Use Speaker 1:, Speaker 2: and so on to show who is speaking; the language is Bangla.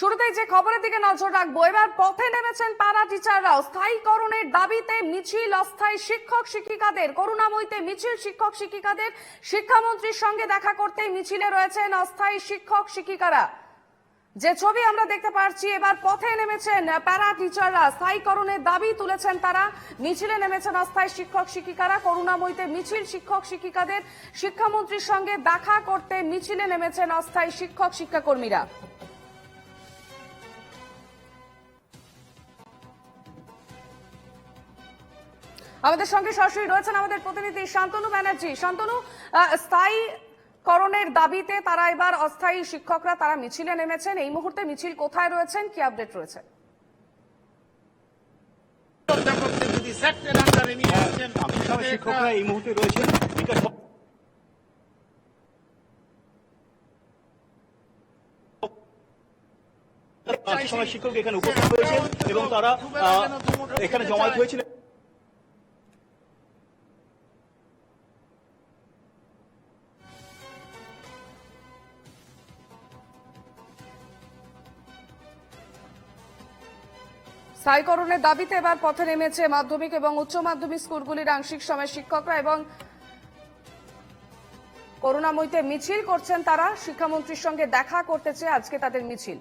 Speaker 1: শুরুতেই যে খবরের দিকে নজর রাখব, এবার পথে নেমেছেন পাড়া টিচাররাও স্থায়ীকরণের দাবিতে মিছিল, অস্থায়ী শিক্ষক শিক্ষিকাদের, করুণাময়ীতে মিছিল শিক্ষক শিক্ষিকাদের, শিক্ষামন্ত্রীর সঙ্গে দেখা করতে মিছিলে রয়েছেন অস্থায়ী শিক্ষক শিক্ষিকারা। যে ছবি আমরা দেখতে পাচ্ছি এবার পথে নেমেছেন প্যারা টিচাররা স্থায়ীকরণের দাবি তুলেছেন তারা। মিছিলে নেমেছেন অস্থায়ী শিক্ষক শিক্ষিকারা। করুণাময়ীতে মিছিল শিক্ষক শিক্ষিকাদের, শিক্ষামন্ত্রীর সঙ্গে দেখা করতে মিছিলে নেমেছেন অস্থায়ী শিক্ষক শিক্ষাকর্মীরা। আমাদের সঙ্গে সরাসরি রয়েছেন আমাদের প্রতিনিধি শান্তনু ব্যানার্জি। শান্তনু স্থায়ী করণের দাবিতে তারা এবার অস্থায়ী শিক্ষকরা তারা মিছিলে নেমেছেন। এই মুহূর্তে মিছিল কোথায় রয়েছেন? কি আপডেট রয়েছে?
Speaker 2: শিক্ষক এখানে উপস্থিত হয়েছেন এবং তারা এখানে জমায়েত হয়েছিলেন।
Speaker 1: স্থায়ীকরণের দাবিতে এবার পথে নেমেছে মাধ্যমিক এবং উচ্চ মাধ্যমিক স্কুলগুলির আংশিক সময় শিক্ষকরা এবং করুণাময়ীতে মিছিল করছেন তারা। শিক্ষামন্ত্রীর সঙ্গে দেখা করতেছে আজকে তাদের মিছিল।